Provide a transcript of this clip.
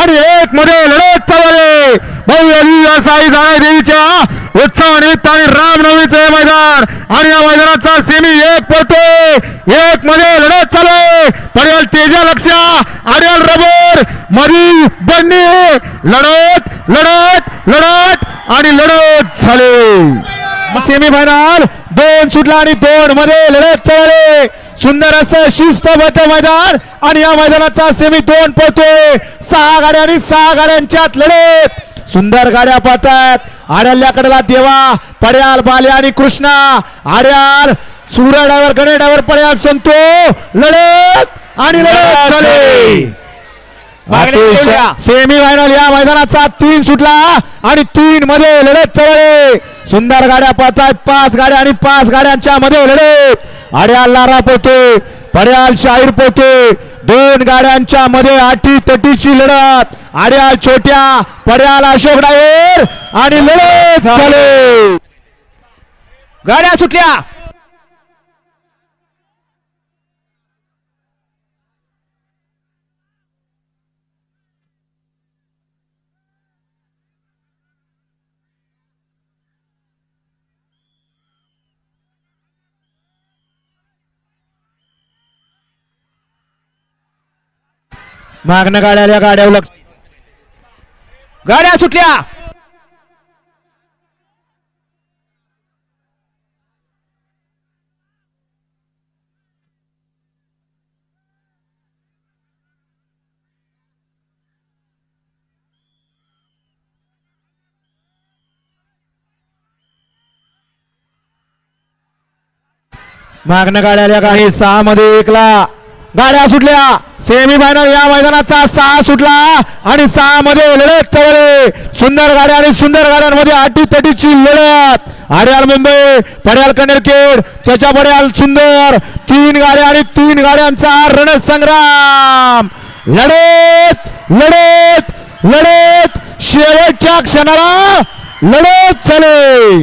आणि एक मध्ये लढत चालले. भव्य साई जाणे देवीच्या उत्सवानिमित्त आणि रामनवमीचं हे मैदान. आणि या मैदानाचा सेमी एक पडतो. एक मध्ये लढत चालू आहे. पडेल तेजा लक्ष आर्यल रबर मरी बंडी लढत लढत लढत आणि लढत झाले. सेमी फायनल दोन सुटला आणि दोन मध्ये लढत चालले. सुंदर असं शिस्तबद्ध मैदान आणि या मैदानाचा सेमी दोन पळतोय. सहा गाड्या आणि सहा गाड्यांच्यात लढत. सुंदर गाड्या पाहतात आड्याल्याकडेला देवा पड्याल बाले आणि कृष्णा. आड्याल सूर्य ड्रायव्हर गणे ड्रायव्हर पड्याल संतो. लढत आणि लढत झाली सेमी फायनल या मैदानाचा तीन सुटला आणि तीन मध्ये लढत चढले सुंदर गाड्या पळतात पाच गाड्या आणि पाच गाड्यांच्या मध्ये लढत अड्याल लारा पोहतोय पर्याल शाहीर पोहतोय. दोन गाड्यांच्या मध्ये आठी तटीची लढत. आड्याल छोट्या पर्याल अशोक डायर आणि लढत झाले. गाड्या सुटल्या. मागणं गाड्या गाड्यावर लक्ष. गाड्या सुटल्या. मागणं गाड्याला गाडी सहा मध्ये एकला. गाड्या सुटल्या. सेमी फायनल या मैदानाचा सहा सुटला आणि सहा मध्ये लढत चढले सुंदर गाड्या आणि सुंदर गाड्यांमध्ये आटी तटीची लढत. हरियाल मुंबई पड्याल कनेरखेड त्याच्या पड्याल सुंदर. तीन गाड्या आणि तीन गाड्यांचा रणसंग्राम. लढत लढत लढत. शेवटच्या क्षणाला लढत चाले.